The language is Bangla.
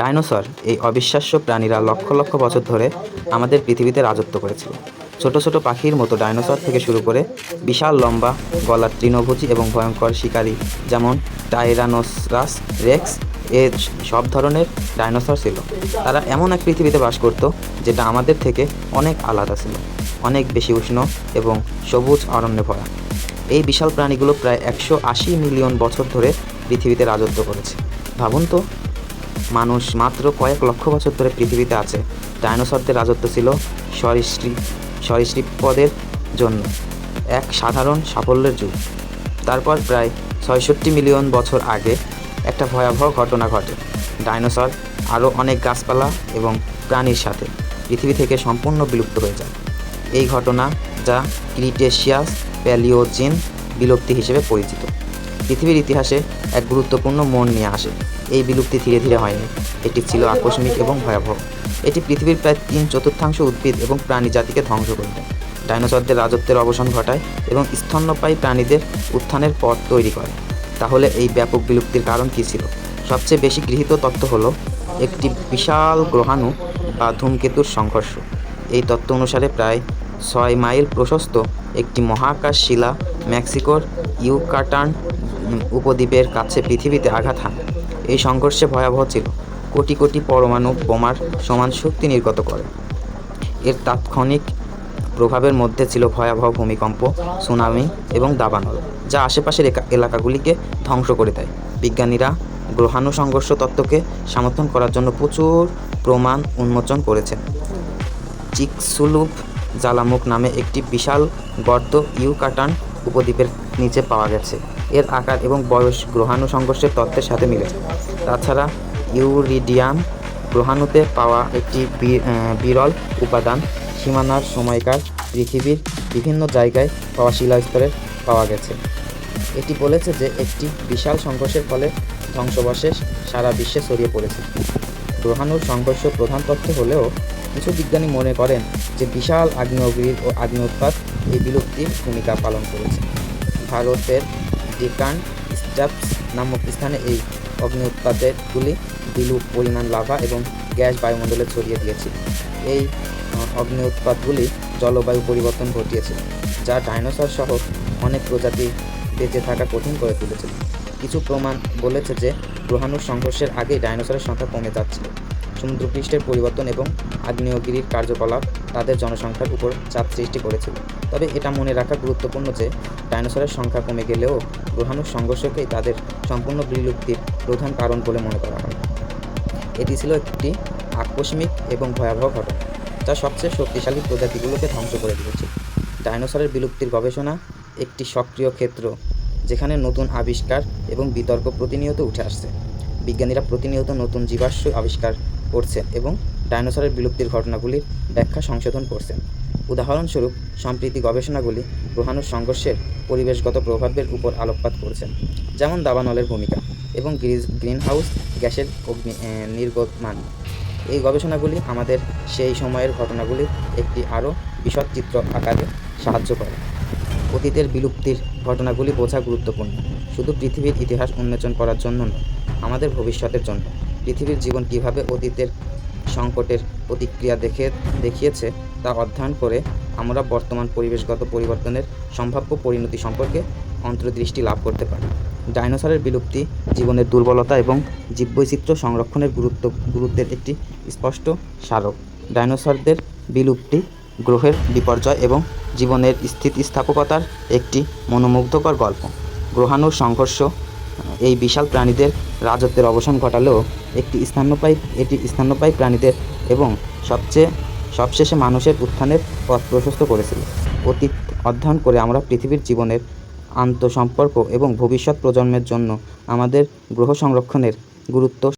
ডাইনোসর এই অবিশ্বাস্য প্রাণীরা লক্ষ লক্ষ বছর ধরে আমাদের পৃথিবীতে রাজত্ব করেছিল। ছোট ছোট পাখির মতো ডাইনোসর থেকে শুরু করে বিশাল লম্বা গলার তৃণভোজী এবং ভয়ঙ্কর শিকারী যেমন টাইরানোসরাস, রেক্স, এ সব ধরনের ডাইনোসর ছিল। তারা এমন এক পৃথিবীতে বাস করত যেটা আমাদের থেকে অনেক আলাদা ছিল, অনেক বেশি উষ্ণ এবং সবুজ অরণ্যে ভরা। এই বিশাল প্রাণীগুলো প্রায় একশো আশি মিলিয়ন বছর ধরে পৃথিবীতে রাজত্ব করেছে। ভাবুন তো মানুষ মাত্র কয়েক লক্ষ বছর ধরে পৃথিবীতে আছে। ডাইনোসরদের রাজত্ব ছিল সরীসৃপ সরীসৃপদের জন্য এক সাধারণ সাফল্যের যুগ। তারপর প্রায় ছয়ষট্টি মিলিয়ন বছর আগে একটা ভয়াবহ ঘটনা ঘটে। ডাইনোসর আরও অনেক গাছপালা এবং প্রাণীর সাথে পৃথিবী থেকে সম্পূর্ণ বিলুপ্ত হয়ে যায়। এই ঘটনা যা ক্রিটেশিয়াস প্যালিওজিন বিলুপ্তি হিসেবে পরিচিত। পৃথিবীর ইতিহাসে এক গুরুত্বপূর্ণ মন নিয়ে আসে। এই বিলুপ্তি ধীরে ধীরে হয়নি। এটি ছিল আকস্মিক এবং ভয়াবহ। এটি পৃথিবীর প্রায় তিন চতুর্থাংশ উদ্ভিদ এবং প্রাণী জাতিকে ধ্বংস করে দেয়। ডাইনোসরদের রাজত্বের অবসান ঘটায় এবং স্তন্যপায়ী প্রাণীদের উত্থানের পথ তৈরি করে। তাহলে এই ব্যাপক বিলুপ্তির কারণ কী ছিল? সবচেয়ে বেশি গৃহীত তত্ত্ব হলো একটি বিশাল গ্রহাণু বা ধূমকেতুর সংঘর্ষ। এই তত্ত্ব অনুসারে প্রায় ছয় মাইল প্রশস্ত একটি মহাকাশ শিলা মেক্সিকোর ইউকাটান উপদ্বীপের কাছে পৃথিবীতে আঘাত হানে। এই সংঘর্ষে ভয়াবহ ছিল। কোটি কোটি পরমাণু বোমার সমান শক্তি নির্গত করে। এর তাৎক্ষণিক প্রভাবের মধ্যে ছিল ভয়াবহ ভূমিকম্প, সুনামি এবং দাবানল, যা আশেপাশের এলাকাগুলিকে ধ্বংস করে দেয়। বিজ্ঞানীরা গ্রহাণু সংঘর্ষ তত্ত্বকে সমর্থন করার জন্য প্রচুর প্রমাণ উন্মোচন করেছেন। চিকসুলুপ জ্বালামুখ নামে একটি বিশাল গর্ত ইউকাটান উপদ্বীপের নিচে পাওয়া গেছে। এর আকার এবং বয়স গ্রহাণু সংঘর্ষের তত্ত্বের সাথে মিলেছে। তাছাড়া ইউরিডিয়াম গ্রহাণুতে পাওয়া একটি বিরল উপাদান সীমানার সময়কার পৃথিবীর বিভিন্ন জায়গায় পাওয়া শিলাস্তরে পাওয়া গেছে। এটি বলেছে যে একটি বিশাল সংঘর্ষের ফলে ধ্বংসবশেষ সারা বিশ্বে ছড়িয়ে পড়েছে। গ্রহাণুর সংঘর্ষ প্রধান তথ্য হলেও কিছু বিজ্ঞানী মনে করেন যে বিশাল আগ্নেয়গিরি ও আগ্নেয়োৎপাত এই বিলুপ্তির ভূমিকা পালন করেছে। ভারতের ডেকান স্টাপস নামক স্থানে এই অগ্নিউৎপাতেরগুলি বিলুপ পরিমাণ লাভা এবং গ্যাস বায়ুমণ্ডলে ছড়িয়ে দিয়েছিল এই আহ, অগ্নিউৎপাতগুলি জলবায়ু পরিবর্তন ঘটিয়েছিল যা ডাইনোসর সহ অনেক প্রজাতি বেঁচে থাকা কঠিন করে তুলেছিল কিছু প্রমাণ বলেছে যে গ্রহাণুর সংঘর্ষের আগেই ডাইনোসরের সংখ্যা কমে যাচ্ছিল। সমুদ্রপৃষ্ঠের পরিবর্তন এবং আগ্নেয়গিরির কার্যকলাপ তাদের জনসংখ্যার উপর চাপ সৃষ্টি করেছিল। তবে এটা মনে রাখা গুরুত্বপূর্ণ যে, ডাইনোসরের সংখ্যা কমে গেলেও গ্রহাণুর সংঘর্ষকেই তাদের সম্পূর্ণ বিলুপ্তির প্রধান কারণ বলে মনে করা হয়। এটি ছিল একটি আকস্মিক এবং ভয়াবহ ঘটনা, যা সবচেয়ে শক্তিশালী প্রজাতিগুলোকে ধ্বংস করে দিয়েছে। ডাইনোসরের বিলুপ্তির গবেষণা একটি সক্রিয় ক্ষেত্র, যেখানে নতুন আবিষ্কার এবং বিতর্ক প্রতিনিয়ত উঠে আসছে। বিজ্ঞানীরা প্রতিনিয়ত নতুন জীবাশ্ম আবিষ্কার করছেন এবং ডাইনোসরের বিলুপ্তির ঘটনাগুলির ব্যাখ্যা সংশোধন করছেন। উদাহরণস্বরূপ সম্প্রীতি গবেষণাগুলি গ্রহাণুর সংঘর্ষের পরিবেশগত প্রভাবের উপর আলোকপাত করছেন, যেমন দাবানলের ভূমিকা এবং গ্রিনহাউস গ্যাসের অগ্নি নির্গমন। এই গবেষণাগুলি আমাদের সেই সময়ের ঘটনাগুলির একটি আরও বিশদ চিত্র আকারে সাহায্য করে। অতীতের বিলুপ্তির ঘটনাগুলি বোঝা গুরুত্বপূর্ণ। শুধু পৃথিবীর ইতিহাস উন্মোচন করার জন্য নয়, আমাদের ভবিষ্যতের জন্য। পৃথিবীর জীবন কীভাবে অতীতের সংকটের প্রতিক্রিয়া দেখে, দেখিয়েছে তা অধ্যয়ন করে আমরা বর্তমান পরিবেশগত পরিবর্তনের সম্ভাব্য পরিণতি সম্পর্কে অন্তর্দৃষ্টি লাভ করতে পারি। ডাইনোসরের বিলুপ্তি, জীবনের দুর্বলতা এবং জীববৈচিত্র্য সংরক্ষণের গুরুত্ব, গুরুত্বের একটি স্পষ্ট স্মারক। ডাইনোসরদের বিলুপ্তি গ্রহের বিপর্যয় এবং জীবনের স্থিতিস্থাপকতার একটি মনোমুগ্ধকর গল্প। গ্রহাণুর সংঘর্ষ এই বিশাল প্রাণীদের রাজত্বের অবসান ঘটালেও একটি স্তন্যপায়ী এটি স্তন্যপায়ী প্রাণীদের এবং সবচেয়ে, সবশেষে মানুষের উত্থানের পথ প্রশস্ত করেছিল। অতীত অধ্যয়ন করে আমরা পৃথিবীর জীবনের আন্তঃসম্পর্ক এবং ভবিষ্যৎ প্রজন্মের জন্য আমাদের গ্রহ সংরক্ষণের গুরুত্ব